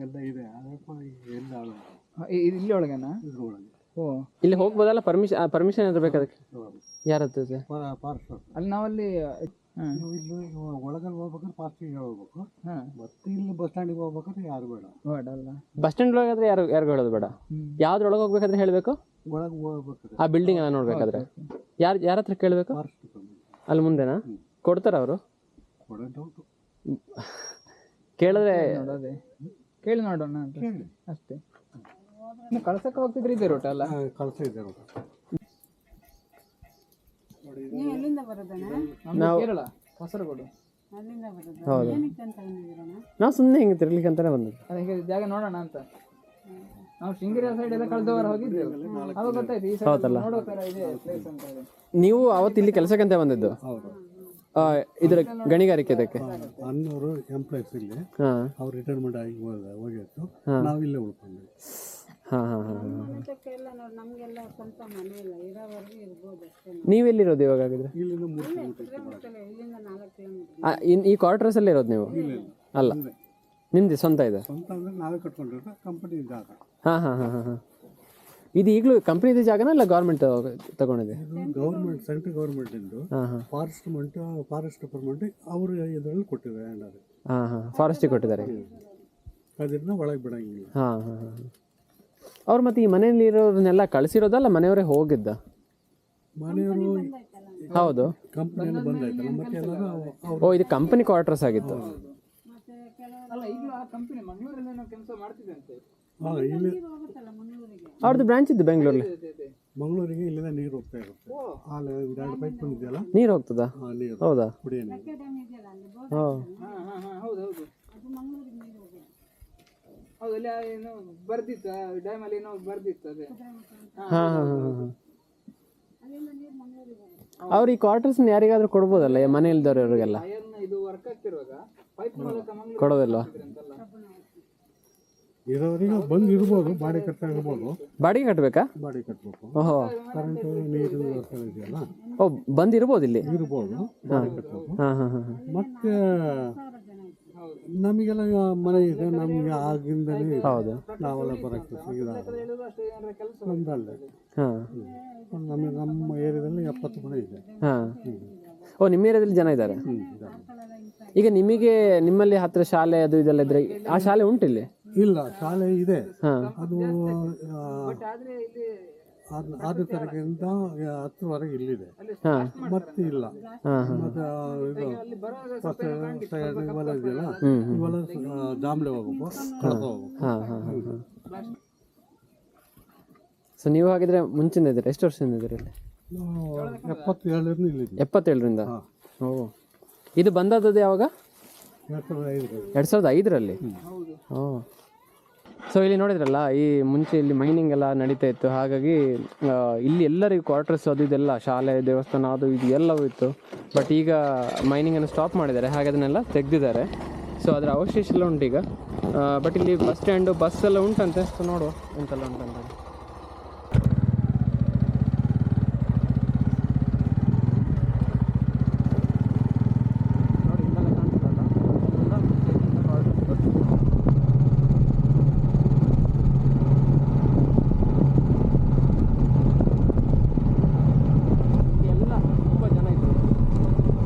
ಎಲ್ಲ ಇದೆ. ಅದಪ್ಪ ಎಲ್ಲ ಇಲ್ಲಿ ಒಳಗೆನಾ? ಇದ್ರೊಳಗೆ. ಓ. ಇಲ್ಲಿ ಹೋಗ್ಬೋದಲ್ಲ? ಪರ್ಮಿಷನ್ ಪರ್ಮಿಷನ್ ಏನಾದ್ರು ಬೇಕಾ ಅದಕ್ಕೆ? ಯಾರ ಹತ್ರ ಇದೆ? ಪಾರ್ಸ್ಟ್ ಅಲ್ಲಿ ನಾವಲ್ಲಿ ಹಾಂ. ಇಲ್ಲಿ ಒಳಗಲ್ಲಿ ಹೋಗ್ಬೇಕಾದ್ರೆ ಪಾಸ್ಟಿಗೆ ಹೋಗ್ಬೇಕು. ಹಾಂ. ಮತ್ತೆ ಇಲ್ಲಿ ಬಸ್ ಸ್ಟ್ಯಾಂಡಿಗೆ ಹೋಗ್ಬೇಕಾದ್ರೆ ಯಾರು ಬೇಡ. ಬೇಡ ಅಲ್ಲ. ಬಸ್ ಸ್ಟ್ಯಾಂಡ್ ಒಳಗಾದ್ರೆ ಯಾರು ಯಾರು ಹೇಳೋದು ಬೇಡ. ಹ್ಮ್. ಯಾವ್ದ್ರೊಳಗೆ ಹೋಗ್ಬೇಕಾದ್ರೆ ಹೇಳಬೇಕು? ಒಳಗೆ ಹೋಗ್ಬೇಕಾದ್ರೆ. ಆ ಬಿಲ್ಡಿಂಗ್ ಎಲ್ಲ ನೋಡ್ಬೇಕಾದ್ರೆ. ಯಾರು ಯಾರ ಹತ್ರ ಕೇಳಬೇಕು? ಅಲ್ಲಿ ಮುಂದೆನಾ? ಕೊಡ್ತಾರ ಅವರು? ಕೊಡೋ ಡೌಟು ಕೇಳಿದ್ರೆ ನೋಡೋದೆ. ಕೇಳಿ ನೋಡೋಣ ಅಂತ ಅಷ್ಟೇ. ಇನ್ನು ಕಳ್ಸಕ್ಕೆ ಹೋಗ್ತಿದ್ರೆ ಇದೆ ರೂಟ್ ಅಲ್ಲ? ಕಳ್ಸ ಇದೆ ರೋಟ ನೀವು ಎಲ್ಲಿಂದ ಬರೋದಣ್ಣ? ನಮ್ದು ಕೇರಳ ಕಾಸರಗೋಡು. ಅಲ್ಲಿಂದ ಬರೋದು? ಹೌದು. ಏನಕ್ಕೆ ಅಂತ ಬಂದಿದ್ದೀರಣ್ಣ ನಾವು ಸುಮ್ಮನೆ ಹಿಂಗೆ ತಿರ್ಲಿಕ್ಕೆ ಅಂತಾನೆ ಬಂದಿದ್ದು. ಅದಕ್ಕೆ ಜಾಗ ನೋಡೋಣ ಅಂತ. ನಾವು ಶೃಂಗೇರಿ ಸೈಡ್ ಎಲ್ಲ ಕಳೆದ ವಾರ ಹೋಗಿದ್ದೆವು ಅವಾಗ ಗೊತ್ತಾಯ್ತು ಈ ಸೈಡ್ ನೋಡೋ ಥರ ಇದೆ ಪ್ಲೇಸ್ ಅಂತ ಹೇಳಿ. ನೀವು ಅವತ್ತು ಇಲ್ಲಿ ಕೆಲಸಕ್ಕಂತ ಬಂದಿದ್ದು? ಹೌದು. ಇದರ ಗಣಿಗಾರಿಕೆ ಇದಕ್ಕೆ? ಅನ್ನೋರು ಎಂಪ್ಲಾಯ್ಸ್ ಇಲ್ಲಿ. ಹಾಂ. ಅವ್ರು ರಿಟೈರ್ಮೆಂಟ್ ಆಗಿ ಹೋದ ಹೋಗಿತ್ತು. ನಾವು ಇಲ್ಲೇ ಉಳ್ಕೊಂಡ್ವಿ. ಹಾಂ ಹಾಂ ಹಾಂ ಹಾಂ. ಊಟಕ್ಕೆಲ್ಲ ನೋಡಿ ನಮಗೆಲ್ಲ ಸ್ವಂತ ಮನೆ ಇಲ್ಲ ಇರೋವರೆಗೂ ಇರ್ಬೋದು ಅಷ್ಟೇ ನಾವು. ನೀವೆಲ್ಲಿರೋದು ಇವಾಗ ಹಾಗಿದ್ರೆ? ಇಲ್ಲಿಂದ ಮೂರು ಕಿಲೋಮೀಟರ್ ಆ, ಇನ್- ಈ ಕ್ವಾರ್ಟರ್ಸ್ ಅಲ್ಲಿ ಇರೋದು ನೀವು? ಅಲ್ಲ. ನಿಮ್ದು ಸ್ವಂತ ಇದೆ? ಸ್ವಂತ ಅಂದ್ರೆ ನಾವೇ ಕಟ್ಕೊಂಡಿರೋ ಕಂಪನಿ ಜಾಗ ಹಾಂ ಹಾಂ ಹಾಂ ಹಾಂ ಹಾಂ. ಇದು ಈಗಲೂ ಕಂಪ್ನಿದು ಜಾಗನ ಇಲ್ಲ ಗೌರ್ಮೆಂಟ್ ತಗೊಂಡಿದೆ ಗೌರ್ಮೆಂಟ್ ಸೆಂಟ್ರಲ್ ಗೌರ್ಮೆಂಟ್ ಇಂದು. ಫಾರೆಸ್ಟ್ ಮಂಟ್ ಫಾರೆಸ್ಟ್ ಡಿಪಾರ್ಟ್ಮೆಂಟ್ ಅವರು ಇದರಲ್ಲಿ ಕೊಟ್ಟಿದ್ದಾರೆ ಹ್ಯಾಂಡ್ ಅದು ಹಾಂ ಹಾಂ. ಫಾರೆಸ್ಟಿಗೆ ಕೊಟ್ಟಿದ್ದಾರೆ? ಅದನ್ನ ಒಳಗೆ ಬಿಡಂಗಿಲ್ಲ. ಹಾಂ ಹಾಂ ಹಾಂ. ಅವ್ರು ಮತ್ತೆ ಈ ಮನೆಯಲ್ಲಿ ಇರೋದನ್ನೆಲ್ಲ ಕಳಿಸಿರೋದಲ್ಲ ಮನೆಯವರೇ ಹೋಗಿದ್ದ? ಮನೆಯವರು ಹೌದು. ಕಂಪ್ನಿಯಲ್ಲಿ ಬಂದಾಯ್ತಲ್ಲ ಮತ್ತೆ ಎಲ್ಲರೂ ಅವ್ರು ಓ ಇದು ಕಂಪನಿ ಕ್ವಾರ್ಟರ್ಸ್ ಆಗಿತ್ತು. ಅಲ್ಲ ಈಗಲೂ ಆ ಕಂಪನಿ ಮಂಗಳೂರಲ್ಲಿ ಏನೋ ಕೆಲಸ ಮಾಡ್ತಿದ್ದಂತೆ ಹಾಂ ಇಲ್ಲಿ ಅವ್ರದ್ದು ಬ್ರಾಂಚ್ ಇದ್ದು ಬೆಂಗಳೂರಲ್ಲಿ ಬೆಂಗಳೂರಿಗೆ. ಮಂಗಳೂರಿಗೆ ಇಲ್ಲಿಂದ ನೀರು ಹೋಗ್ತಾ ಇರುತ್ತೆ. ಅಲ್ಲಿ ಎರಡು ಪೈಪ್ ಬಂದಿದೆಯಲ್ಲ? ನೀರು ಹೋಗ್ತದಾ? ಆ ನೀರು. ಹೌದಾ? ಕುಡಿಯೋ ನೀರು. ಹಾ. ಹಾ ಹಾ ಹೌದು ಹೌದು. ಹೌದು ಅಲ್ಲಿ ಆ ಏನೋ ಬರ್ದಿತ್ತು ಡ್ಯಾಮ್ ಅಲ್ಲಿ ಏನೋ ಬರ್ದಿತ್ತು ಅದೇ. ಹಾಂ ಹಾಂ ಅವ್ರು ಈ ಕ್ವಾರ್ಟರ್ಸ್ ಯಾರಿಗಾದ್ರೂ ಕೊಡ್ಬೋದಲ್ಲ ಮನೆಯಲ್ಲಿ ಮನೆ ಇಲ್ದವ್ರವ್ರಿಗೆಲ್ಲ? ಅಯ್ಯನ್ನ ಇದು ವರ್ಕ್ ಆಗ್ತಿರುವಾಗ ಪೈಪ್ ಮೂಲಕ ಮಂಗಳೂರು ಕೊಡೋದಿಲ್ವಾ? ಇರೋರಿಗೆ ಬಂದು ಇರ್ಬೋದು ಬಾಡಿ ಕಟ್ತಾ ಇರ್ಬೋದು. ಬಾಡಿಗೆ ಕಟ್ಟಬೇಕಾ ಬಾಡಿ ಕಟ್ಟಬೇಕು ಓಹೋ. ಕರೆಂಟ್ ನೀರಿನ ವ್ಯವಸ್ಥೆ ಇದೆಯಲ್ಲ? ಓ ಬಂದಿರ್ಬೋದು ಇಲ್ಲಿ? ಇರ್ಬೋದು ಬಾಡಿ ಕಟ್ಟಬೇಕು ಹಾಂ ಹಾಂ ಹಾಂ ಮತ್ತೆ ನಮಗೆಲ್ಲ ಮನೆ ಇದೆ ನಮಗೆ ಆಗಿಂದಲೇ ಹೌದು. ನಾವೆಲ್ಲ ಬರೋಕ್ಕೆ ಏನಾರ ನಮ್ದಲ್ಲೇ. ಹಾಂ. ನಮಗೆ ನಮ್ಮ ಏರಿಯಾದಲ್ಲಿ ಎಪ್ಪತ್ತು ಮನೆ ಇದೆ. ಹಾಂ. ಓ ನಿಮ್ಮ ಏರಿಯಾದಲ್ಲಿ ಜನ ಇದ್ದಾರೆ? ಈಗ ನಿಮಗೆ ನಿಮ್ಮಲ್ಲಿ ಹತ್ರ ಶಾಲೆ ಅದು ಇದೆಲ್ಲ ಇದ್ರೆ ಆ ಶಾಲೆ ಉಂಟು ಇಲ್ಲಿ ಇಲ್ಲ ಶಾಲೆ ಇದೆ. ಅದು ಆರು ಆರನೇ ತಾರೀಕಿಂದ ಹತ್ತುವರೆಗೆ ಇಲ್ಲಿದೆ. ಮತ್ತೆ ಇಲ್ಲ. ಮತ್ತೆ ಇದು ಫಸ್ಟ್ ಇವೆಲ್ಲ ಇದೆಯಲ್ಲ ಹೋಗ್ಬೇಕು ಕಳ್ಸ ಹೋಗ್ಬೇಕು. ಹಾಂ ಸೊ ನೀವು ಹಾಗಿದ್ರೆ ಮುಂಚಿಂದ ಇದ್ದೀರಾ? ಎಷ್ಟು ವರ್ಷದಿಂದ ಇದ್ದೀರಾ ಎಪ್ಪತ್ತೇಳರಿಂದ ಇಲ್ಲಿ ಎಪ್ಪತ್ತೇಳರಿಂದ? ಓ. ಇದು ಬಂದದ್ದು ಯಾವಾಗ? ಎರಡು ಸಾವಿರದ ಐದರಲ್ಲಿ. ಎರಡು ಸಾವಿರದ ಐದರಲ್ಲಿ? ಓ. ಸೊ ಇಲ್ಲಿ ನೋಡಿದ್ರಲ್ಲ, ಈ ಮುಂಚೆ ಇಲ್ಲಿ ಮೈನಿಂಗ್ ಎಲ್ಲ ನಡೀತಾ ಇತ್ತು. ಹಾಗಾಗಿ ಇಲ್ಲಿ ಎಲ್ಲರಿಗೂ ಕ್ವಾರ್ಟರ್ಸ್ ಅದು ಇದೆಲ್ಲ, ಶಾಲೆ, ದೇವಸ್ಥಾನ ಅದು ಇದು ಎಲ್ಲವೂ ಇತ್ತು. ಬಟ್ ಈಗ ಮೈನಿಂಗನ್ನು ಸ್ಟಾಪ್ ಮಾಡಿದ್ದಾರೆ. ಹಾಗೆ ಅದನ್ನೆಲ್ಲ ತೆಗೆದಿದ್ದಾರೆ. ಸೊ ಅದರ ಅವಶೇಷ ಎಲ್ಲ ಉಂಟು ಈಗ ಬಟ್ ಇಲ್ಲಿ ಬಸ್ ಸ್ಟ್ಯಾಂಡು ಬಸ್ ಎಲ್ಲ ಉಂಟಂತೆ. ಸೊ ನೋಡುವ ಎಂತೆಲ್ಲ ಉಂಟಂತ ನೋಡಿ ಇಲ್ಲೆಲ್ಲ ಕಾಣ್ತದಲ್ಲ ಇಲ್ಲೆಲ್ಲ ಮುಂಚೆ ಇದ್ದಿದ್ದ quarters ಬಸ್. ಎಲ್ಲ ತುಂಬ ಜನ ಇದ್ರು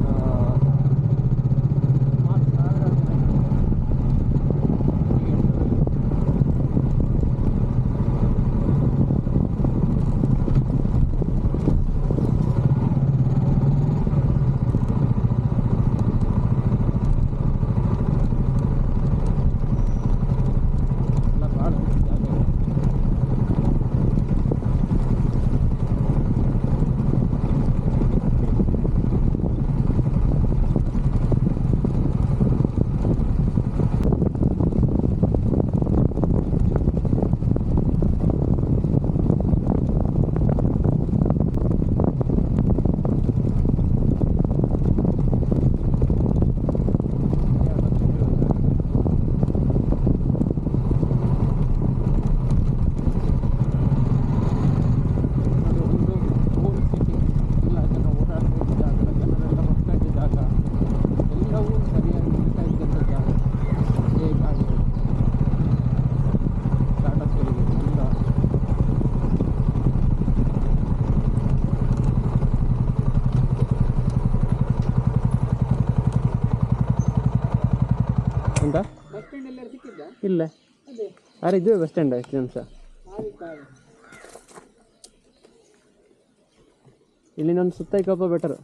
ಆ, ಸುಮಾರು ಸಾವಿರಾರು ಜನ ಇದ್ರು. ಈಗ ಎಂಟರಲ್ಲಿ. ಇದ್ದ ಇಲ್ಲ ಅದೇ ಅರೆ, ಇದು ಬಸ್ ಸ್ಟ್ಯಾಂಡ್ ಎಷ್ಟು ನಿಮಿಷ ಇಲ್ಲಿ ನಾನು ಸುತ್ತೈ ಕಪ್ಪ ಬೆಟರ್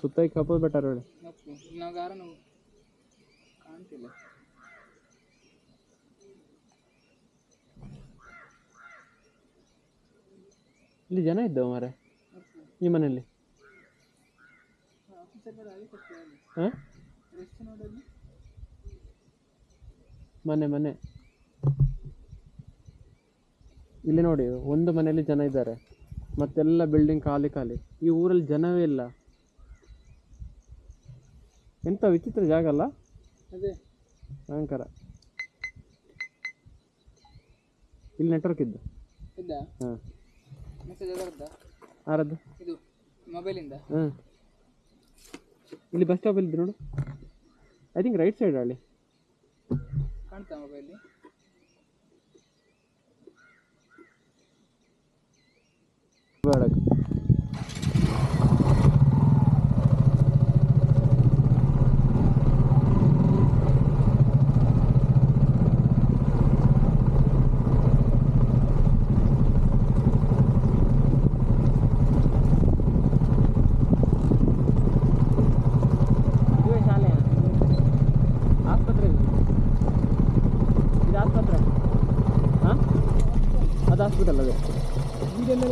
ಸುತ್ತೈ ಕಪ್ಪ ಬೆಟರ್ ಹೇಳಿ ಇಲ್ಲಿ ಜನ ಇದ್ದವು ಮಾರೆ ಈ ಮನೆಯಲ್ಲಿ? ಮನೆ ಮನೆ. ಇಲ್ಲಿ ನೋಡಿ ಒಂದು ಮನೆಯಲ್ಲಿ ಜನ ಇದ್ದಾರೆ. ಮತ್ತೆಲ್ಲ ಬಿಲ್ಡಿಂಗ್ ಖಾಲಿ ಖಾಲಿ. ಈ ಊರಲ್ಲಿ ಜನವೇ ಇಲ್ಲ. ಎಂತ ವಿಚಿತ್ರ ಜಾಗ ಅಲ್ಲ? ಅದೇ. ಭಯಂಕರ ಇಲ್ಲಿ ನೆಟ್ವರ್ಕ್ ಇದ್ದು? ಇದ್ದ? ಹಾಂ. ಮೆಸೇಜ್ ಅದರದ್ದ ಆರದ್ದು ಇದು ಮೊಬೈಲಿಂದ ಹಾಂ. ಇಲ್ಲಿ ಬಸ್ ಸ್ಟಾಪ್ ಇಲ್ಲಿ ನೋಡು? ಐ ಥಿಂಕ್ ರೈಟ್ ಸೈಡ್ ಅಲ್ಲಿ. ಕಾಣ್ತಾ ಮೊಬೈಲಿ ಬೇಡ ಇದುವೇ ಶಾಲೆ ಆಸ್ಪತ್ರೆ ಇದು ಇದು ಆಸ್ಪತ್ರೆ ಹಾಂ ಹಾಸ್ಪಿಟಲ್ ಅದೇ?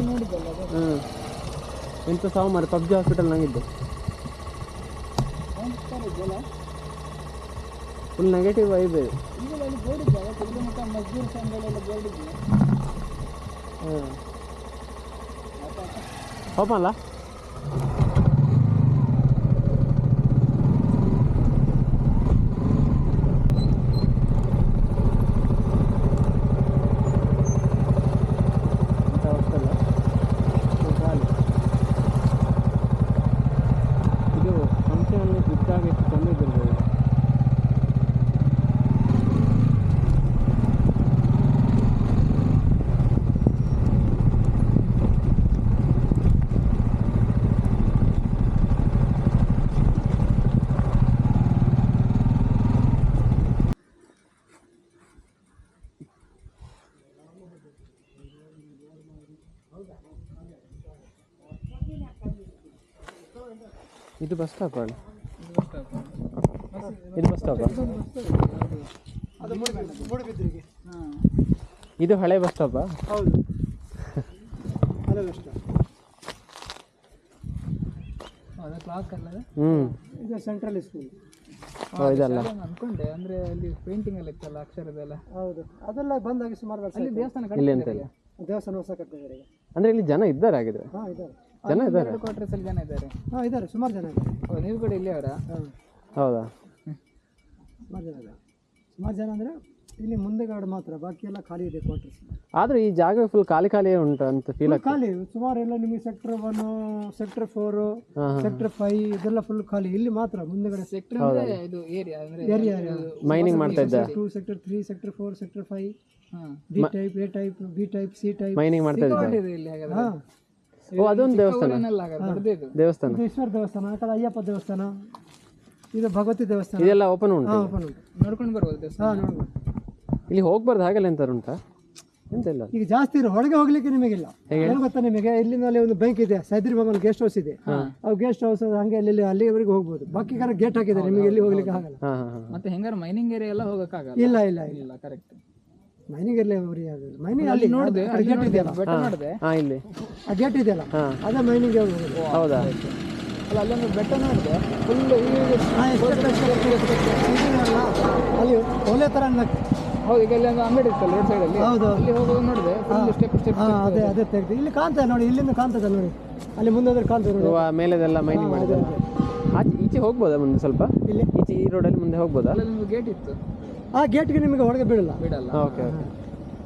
ನೋಡಿದ್ದಲ್ಲ ಅದು? ಹ್ಞೂ ಎಂತ ಸಾವು ಮಾರಿ ಪಬ್ಜಿ ಹಾಸ್ಪಿಟಲ್ ನಂಗಿದ್ದು ಕಾಣಿಸ್ತಾರೆ ಇದೆಲ್ಲ ಫುಲ್ ನೆಗೆಟಿವ್ ವೈಬ್ ಇದೆ ಬೋರ್ಡ್ ಸಂಘಗಳೆಲ್ಲ ಬೋರ್ಡ್ ಇದೆಯಾ ಅಲ್ಲ ಇಂಥ hostel ಆ? ಇದು ಖಾಲಿ. ಇದು ಫಂಕ್ಷನಲ್ಲಿ ಇದ್ದಾಗ ಎಷ್ಟು ತೊಂದರೆ ಇದ್ದಿರ್ಬೋದು ಇದು ಬಸ್ ಸ್ಟಾಪ್ ಅಲ್ಲ? ಇದು ಬಸ್ ಸ್ಟಾಪ್ ಇದು ಹಳೆ ಬಸ್ ಸ್ಟಾಪ್ ಹೌದು. ಕ್ಲಾಕ್ ಅಲ್ಲ ಅದು? ಹ್ಞೂ ಇದು ಸೆಂಟ್ರಲ್ ಸ್ಕೂಲ್ ಓ ಇದಲ್ಲ. ಅನ್ಕೊಂಡೆ ಅಂದ್ರೆ ಅಲ್ಲಿ ಪೇಂಟಿಂಗ್ ಎಲ್ಲ ಇತ್ತಲ್ಲ ಅಕ್ಷರದೆಲ್ಲ ಹೌದು. ಅದೆಲ್ಲ ಬಂದಾಗಿ ಸುಮಾರು ಅಲ್ಲಿ ದೇವಸ್ಥಾನ ಇಲ್ಲಿ ಅಂತ ಇಲ್ಲ ದೇವಸ್ಥಾನ ಹೊಸ ಕಟ್ಟಿದ್ದಾರೆ ಅಂದ್ರೆ ಇಲ್ಲಿ ಜನ ಇದ್ದಾರೆ ಹಾಗಿದ್ರೆ? ಹಾಂ ಇದ್ದಾರೆ. ಜನ ಇದ್ದಾರೆ. ಕ್ವಾರ್ಟರ್ಸ್ ಅಲ್ಲಿ ಜನ ಇದ್ದಾರೆ. ಹಾಂ ಇದ್ದಾರೆ. ಸುಮಾರು ಜನ ಇದ್ದಾರೆ. ಓ ನೀವು ಕೂಡ ಇಲ್ಲಿ ಅವರ? ಹೌದಾ? ಸುಮಾರು ಜನ ಇದ್ದಾರೆ. ಸುಮಾರು ಜನ ಅಂದರೆ ಇಲ್ಲಿ ಮುಂದೆಗಡೆ ಮಾತ್ರ ಬಾಕಿ ಎಲ್ಲ ಖಾಲಿ ಇದೆ ಕ್ವಾರ್ಟರ್ಸ್ ಆದ್ರೆ ಈ ಜಾಗ ಫುಲ್ ಖಾಲಿ ಖಾಲಿ ಉಂಟು ಅಂತ ಫೀಲ್ ಆಗ್ತದೆ. ಖಾಲಿ. ಸುಮಾರು ಎಲ್ಲ ನಿಮಗೆ sector one sector four. Sector five ಇದೆಲ್ಲ ಫುಲ್ ಖಾಲಿ. ಇಲ್ಲಿ ಮಾತ್ರ ಮುಂದೆಗಡೆ ಸೆಕ್ಟರ್ ಅಂದ್ರೆ ಇದು ಏರಿಯಾ ಅಂದ್ರೆ ಏರಿಯಾ ಮೈನಿಂಗ್ ಮಾಡ್ತಾ ಇದ್ದಾರೆ. Two sector three sector four sector five ಹಾ. B type A type B type C type mining ಮಾಡ್ತಾ ಇದ್ದಾರೆ. ಇಲ್ಲಿ ಹಾಗಾದ್ರೆ. ಓ ಅದೊಂದು ದೇವಸ್ಥಾನ. ದೇವಸ್ಥಾನ ಇದು ಈಶ್ವರ ದೇವಸ್ಥಾನ. ಆ ಕಡೆ ಅಯ್ಯಪ್ಪ ದೇವಸ್ಥಾನ ಇದು ಭಗವತಿ ದೇವಸ್ಥಾನ. ಇದೆಲ್ಲ ಓಪನ್ ಉಂಟು ಓಪನ್ ಉಂಟು. ನೋಡ್ಕೊಂಡು ಬರ್ಬೋದು ದೇವಸ್ಥಾನ. ನೋಡ್ಬೋದು. ಇಲ್ಲಿ ಹೋಗ್ಬಾರ್ದು ಹಾಗೆಲ್ಲ ಎಂತ ಉಂಟಾ? ಎಂತ ಇಲ್ಲ? ಈಗ ಜಾಸ್ತಿ ಇರೋ ಹೊರಗೆ ಹೋಗ್ಲಿಕ್ಕೆ ನಿಮಗಿಲ್ಲ. ಏನು ಗೊತ್ತಾ ನಿಮಗೆ? ಇಲ್ಲಿನಲ್ಲಿ ಒಂದು ಬ್ಯಾಂಕ್ ಇದೆ ಸೈದ್ರಿ ಭವನ್ ಗೆಸ್ಟ್ ಹೌಸ್ ಇದೆ. ಅವು ಗೆಸ್ಟ್ ಹೌಸ್ ಹಂಗೆ ಅಲ್ಲಿ ಅಲ್ಲಿವರೆಗೆ ಹೋಗ್ಬೋದು. ಬಾಕಿ ಕಾರ ಗೇಟ್ ಹಾಕಿದ್ದಾರೆ ನಿಮಗೆ ಎಲ್ಲಿ ಹೋಗ್ಲಿಕ್ಕೆ ಆಗಲ್ಲ. ಹಾಂ ಹಾಂ ಹಾಂ. ಮತ್ತೆ ಹೆಂಗಾರ ಮೈನಿಂಗ್ ಏರಿಯಾ ಎಲ್ಲ ಹೋಗಕ್ಕಾಗಲ್ಲ? ಇಲ್ಲ ಇಲ್ಲ ಇಲ್ಲ. ಕರೆಕ್ಟ್ ಮೈನಿಂಗ್ ಯಾವ್ದು? ಮೈನಿಂಗ್ ಅಲ್ಲಿ ನೋಡಿದೆ ಆ ಗೇಟ್ ಇದೆಯಲ್ಲ ಬೆಟ್ಟ ನೋಡಿದೆ. ಹಾಂ ಇಲ್ಲಿ. ಆ ಗೇಟ್ ಇದೆಯಲ್ಲ ಅದೇ ಮೈನಿಂಗ್ ಹೋಗೋದು. ಹೌದಾ? ಅಲ್ಲ ಅಲ್ಲೊಂದು ಬೆಟ್ಟ ನೋಡಿದೆ ಫುಲ್ ಅಲ್ಲಿ ಒಲೆ ತರ ಹೌದು ಈಗ ಅಲ್ಲಿ ಒಂದು ಅಂಗಡಿ ಇತ್ತಲ್ಲ ರೋಡ್ ಸೈಡ್ ಅಲ್ಲಿ? ಹೌದು. ಅಲ್ಲಿ ಹೋಗೋದು ನೋಡಿದೆ ಫುಲ್ ಸ್ಟೆಪ್ ಸ್ಟೆಪ್ ಹಾ ಅದೇ ಅದೇ ತೆಗ್ದು. ಇಲ್ಲಿ ಕಾಣ್ತದೆ ನೋಡಿ ಇಲ್ಲಿಂದ ಕಾಣ್ತದೆ ನೋಡಿ. ಅಲ್ಲಿ ಮುಂದೆ ಹೋದ್ರೆ ಕಾಣ್ತದೆ ನೋಡಿ. ಆ ಮೇಲೆದೆಲ್ಲ ಮೈನಿಂಗ್ ಮಾಡಿದ್ದಾರೆ. ಆಚೆ ಈಚೆ ಹೋಗ್ಬೋದಾ ಮುಂದೆ ಸ್ವಲ್ಪ? ಇಲ್ಲಿ. ಈಚೆ ಈ ರೋಡಲ್ಲಿ ಮುಂದೆ ಹೋಗ್ಬೋದಾ? ಅಲ್ಲೊಂದು ಗೇಟ್ ಇತ್ತು. ಆ ಗೇಟ್ಗೆ ನಿಮಗೆ ಹೊರಗೆ ಬಿಡಲ್ಲ ಬಿಡಲ್ಲ ಓಕೆ ಓಕೆ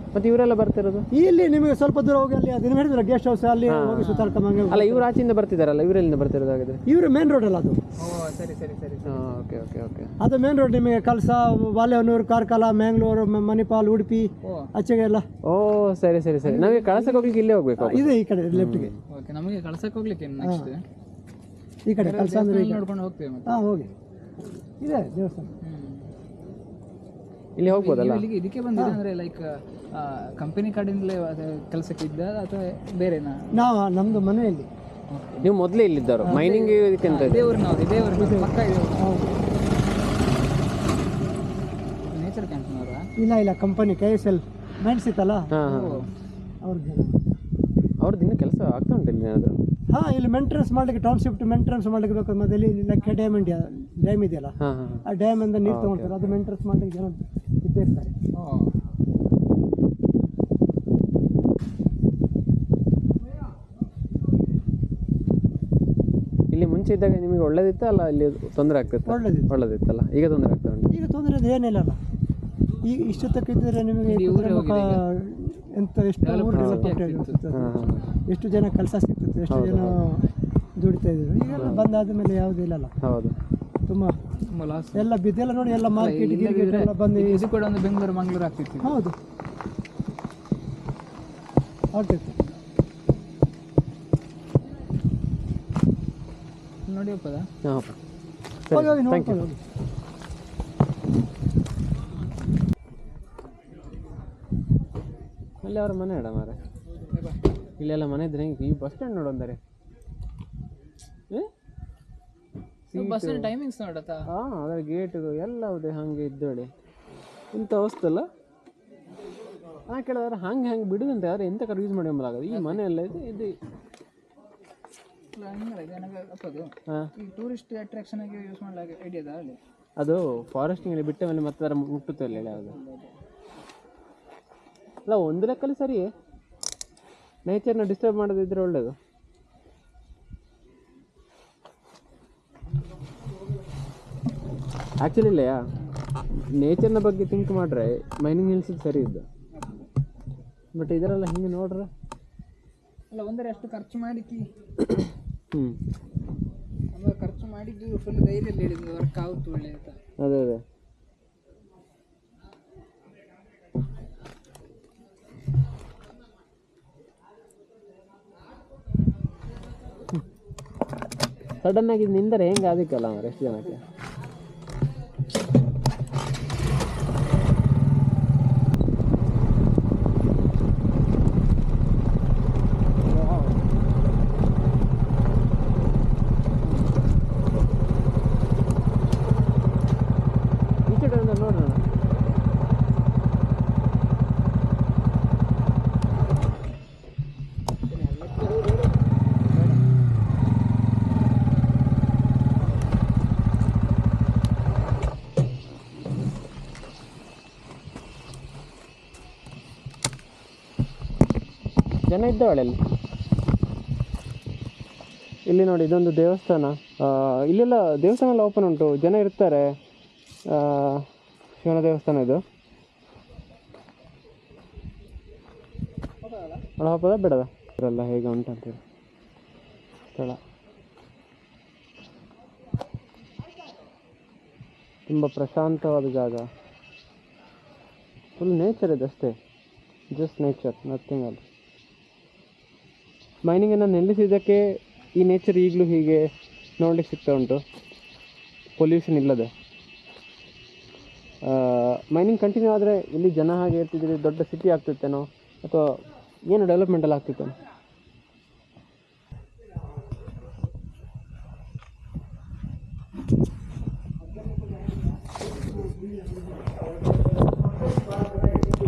ಮತ್ತೆ ಇವರೆಲ್ಲ ಬರ್ತಿರೋದು? ಇಲ್ಲಿ ನಿಮಗೆ ಸ್ವಲ್ಪ ದೂರ ಹೋಗಿ ಅಲ್ಲಿ ಅದನ್ನ ಹೇಳಿದ್ರೆ ಗೆಸ್ಟ್ ಹೌಸ್ ಅಲ್ಲಿ ಹೋಗಿ ಸುತ್ತಾಡ್ಕೊಂಬಂಗೆ ಅಲ್ಲ ಇವ್ರು ಆಚೆಯಿಂದ ಬರ್ತಿದಾರಲ್ಲ ಇವರೆಲ್ಲಿಂದ ಬರ್ತಿರೋದು ಹಾಗಾದ್ರೆ? ಇವರು ಮೇನ್ ರೋಡ್ ಅಲ್ಲ ಅದು. ಓ ಸರಿ ಸರಿ ಸರಿ ಹಾಂ ಓಕೆ ಓಕೆ ಓಕೆ ಅದು ಮೇನ್ ರೋಡ್ ನಿಮಗೆ ಕಲ್ಸ ಬಾಲೆಹೊನ್ನೂರು ಕಾರ್ಕಾಲ ಮ್ಯಾಂಗ್ಳೂರು ಮಣಿಪಾಲ್ ಉಡುಪಿ ಆಚೆಗೆ ಎಲ್ಲ. ಓ ಸರಿ ಸರಿ ಸರಿ. ನಮಗೆ ಕಳಸಕ್ಕೆ ಹೋಗ್ಲಿಕ್ಕೆ ಇಲ್ಲೇ ಹೋಗ್ಬೇಕು ಇದೆ ಈ ಕಡೆ ಲೆಫ್ಟ್ಗೆ ಓಕೆ ನಮಗೆ ಕಳಸಕ್ಕೆ ಹೋಗ್ಲಿಕ್ಕೆ ನೆಕ್ಸ್ಟ್ ಈ ಕಡೆ ಕಲ್ಸ ಅಂದ್ರೆ ನೋಡ್ಕೊಂಡು ಹೋಗ್ತೇವೆ ಹಾಂ ಹೋಗಿ. ಇದೆ ದೇವಸ್ಥಾನ. ಇಲ್ಲಿ ಹೋಗ್ಬೋದಲ್ಲ? ಇಲ್ಲಿಗೆ ಇದಕ್ಕೆ ಬಂದಿದೆ ಅಂದ್ರೆ ಲೈಕ್ ಕಂಪನಿ ಕಡೆಯಿಂದಲೇ ಕೆಲಸಕ್ಕೆ ಇದ್ದ ಅಥವಾ ಬೇರೆ ನಾವು ನಮ್ದು ಮನೆಯಲ್ಲಿ. ನೀವು ಮೊದಲೇ ಇಲ್ಲಿದ್ದಾರೆ ಮೈನಿಂಗ್ ಇದಕ್ಕಿಂತ ನಾವು ಇದೇ ಊರಿನ ಪಕ್ಕ ಇದೆ ನೇಚರ್ ಕ್ಯಾಂಪ್ನವರ ಇಲ್ಲ ಇಲ್ಲ ಕಂಪನಿ ಕೆ ಎಸ್ ಎಲ್ ಹಾಂ ಅವ್ರದ್ದು ಅವ್ರದ್ದು ಇನ್ನೂ ಕೆಲಸ ಆಗ್ತಾ ಉಂಟು ಇಲ್ಲಿ ಏನಾದರೂ? ಹಾಂ ಇಲ್ಲಿ ಮೇಂಟೆನೆನ್ಸ್ ಮಾಡಲಿಕ್ಕೆ ಟೌನ್ಶಿಫ್ಟ್ ಮೇಂಟೆನೆನ್ಸ್ ಮಾಡಲಿಕ್ಕೆ ಬೇಕು ಮತ್ತೆ ಇಲ್ಲಿ ಲಕ್ಕೆ ಡ್ಯಾಮ್ ಇಂಡಿಯಾ ಡ್ಯಾಮ್ ಇದೆಯಲ್ಲ ಆ ಡ್ಯಾಮಿಂದ ನೀರು ತೊಗೊಳ್ತಾರೆ ಅದು ಮೇಂಟೆನೆನ್ಸ್ ಮಾಡಲಿಕ್ಕೆ ಜನ ಇರ್ತಾರೆ. ಇಲ್ಲಿ ಮುಂಚೆ ಇದ್ದಾಗ ನಿಮಗೆ ಒಳ್ಳೇದಿತ್ತ ಅಲ್ಲ ಇಲ್ಲಿ ತೊಂದರೆ ಆಗ್ತಿತ್ತು? ಒಳ್ಳೇದಿತ್ತು. ಒಳ್ಳೇದಿತ್ತಲ್ಲ? ಈಗ ತೊಂದರೆ ಆಗ್ತಾ ಉಂಟು. ಈಗ ತೊಂದರೆ ಅದು ಏನಿಲ್ಲ ಅಲ್ಲ. ಈಗ ಇಷ್ಟು ಇದ್ದರೆ ನಿಮಗೆ ಎಂತ ಎಷ್ಟು ಕೊಟ್ಟೆ ಹಾಂ ಎಷ್ಟು ಜನ ಕೆಲಸ ಸಿಗ್ತಿತ್ತು ಎಷ್ಟು ಜನ ದುಡಿತಾ ಇದ್ರು ಈಗೆಲ್ಲ ಬಂದಾದ ಮೇಲೆ ಯಾವುದೂ ಇಲ್ಲಲ್ಲ. ಹೌದು. ತುಂಬ ತುಂಬ ಲಾಸ್ ಎಲ್ಲ ಬಿದ್ದೆಲ್ಲ ನೋಡಿ ಎಲ್ಲ ಮಾರ್ಕೆಟ್ ಗಿರ್ಕೆಟ್ ಎಲ್ಲ ಬಂದು ಇದು ಕೂಡ ಒಂದು ಬೆಂಗಳೂರು ಮಂಗಳೂರು ಆಗ್ತಿತ್ತು. ಹೌದು. ಆಗ್ತಿತ್ತು. ನೋಡಿ ಹೋಗಿ ಹೋಗಿ ಅಲ್ಲಿ ಅವ್ರ ಮನೆ ಇಡ ಮಾರೆ ಇಲ್ಲೆಲ್ಲ ಮನೆ ಇದ್ರೆ ಹೆಂಗೆ? ಈ ಬಸ್ ಸ್ಟ್ಯಾಂಡ್ ನೋಡು ಅಂದರೆ ಬಸ್ ಟೈಮಿಂಗ್ಸ್ ನೋಡತ್ತಾ ಹಾಂ ಅದರ ಗೇಟು ಎಲ್ಲ ಇದೆ ಹಾಗೆ ಇದ್ದೋಳಿ ಇಂಥ ಅವಸ್ಥಲ್ಲ ಹಾಂ ಕೇಳಿದ್ರೆ ಹಂಗೆ ಹಂಗೆ ಬಿಡುದಂತ ಯಾರು ಎಂತ ಯೂಸ್ ಮಾಡಿ ಎಂಬಲಾಗದು ಈ ಮನೆ ಎಲ್ಲ ಇದೆ ಇದು. ಹಾಂ. ಈ ಟೂರಿಸ್ಟ್ ಅಟ್ರಾಕ್ಷನ್ ಆಗಿ ಯೂಸ್ ಮಾಡಲಾಗ ಐಡಿಯಾದ ಅಲ್ಲಿ ಅದು ಫಾರೆಸ್ಟಿಂಗಲ್ಲಿ ಬಿಟ್ಟ ಮೇಲೆ ಮತ್ತೆ ಅದರ ಮುಟ್ಟುತ್ತೆ ಅಲ್ಲಿ ಯಾವುದು. ಅಲ್ಲ ಒಂದು ಲೆಕ್ಕಲ್ಲಿ ಸರಿಯೇ. ನೇಚರ್ನ ಡಿಸ್ಟರ್ಬ್ ಮಾಡೋದಿದ್ರೆ ಒಳ್ಳೇದು. ಆ್ಯಕ್ಚುಲಿ ಇಲ್ಲ ನೇಚರ್ನ ಬಗ್ಗೆ ಥಿಂಕ್ ಮಾಡ್ರೆ ಮೈನಿಂಗ್ ಹಿಲ್ಸ್ ಸರಿ ಇದ್ದು. ಬಟ್ ಇದರೆಲ್ಲ ಹಿಂಗೆ ನೋಡ್ರೆ? ಅಲ್ಲ ಒಂದರೆ ಅಷ್ಟು ಖರ್ಚು ಮಾಡಿಕ್ಕಿ ಹ್ಞೂ ಅವಾಗ ಖರ್ಚು ಮಾಡಿದ್ದು ಫುಲ್ ಧೈರ್ಯದಲ್ಲಿ ಹೇಳಿದ್ದು ವರ್ಕ್ ಆಗುತ್ತೆ ಒಳ್ಳೆ ಅಂತ. ಅದೇ ಅದೇ. ಸಡನ್ ಆಗಿ ನಿಂದರೆ ಹೆಂಗೆ ಅದಕ್ಕಲ್ಲ ಅವ್ರು ಎಷ್ಟು ಜನಕ್ಕೆ ಈಚೆ ಕಡೆಯಿಂದ ನೋಡೋಣ ಇದ್ದವಳೆ ಇಲ್ಲಿ ನೋಡಿ, ಇದೊಂದು ದೇವಸ್ಥಾನ. ಇಲ್ಲೆಲ್ಲ ದೇವಸ್ಥಾನ ಎಲ್ಲ ಓಪನ್ ಉಂಟು. ಜನ ಇರ್ತಾರೆ. ಶಿವನ ದೇವಸ್ಥಾನ ಇದು. ಒಳ ಹಾಕೋದ ಬೇಡದ. ಇದೆಲ್ಲ ಹೇಗೆ ಉಂಟು ಅಂತೇಳಿ ಸ್ಥಳ. ತುಂಬ ಪ್ರಶಾಂತವಾದ ಜಾಗ. ಫುಲ್ ನೇಚರ್ ಇದೆ ಅಷ್ಟೇ. ಜಸ್ಟ್ ನೇಚರ್ ನಥಿಂಗ್ ಅಲ್ಲ ಮೈನಿಂಗನ್ನು ನಿಲ್ಲಿಸಿದ್ದಕ್ಕೆ ಈ ನೇಚರ್ ಈಗಲೂ ಹೀಗೆ ನೋಡಲಿಕ್ಕೆ ಸಿಗ್ತಾ ಉಂಟು. ಪೊಲ್ಯೂಷನ್ ಇಲ್ಲದೆ. ಮೈನಿಂಗ್ ಕಂಟಿನ್ಯೂ ಆದರೆ ಇಲ್ಲಿ ಜನ ಹಾಗೆ ಇರ್ತಿದ್ರೆ ದೊಡ್ಡ ಸಿಟಿ ಆಗ್ತಿತ್ತೇನೋ ಅಥವಾ ಏನು ಡೆವಲಪ್ಮೆಂಟ್ ಎಲ್ಲ ಆಗ್ತಿತ್ತೇನೋ?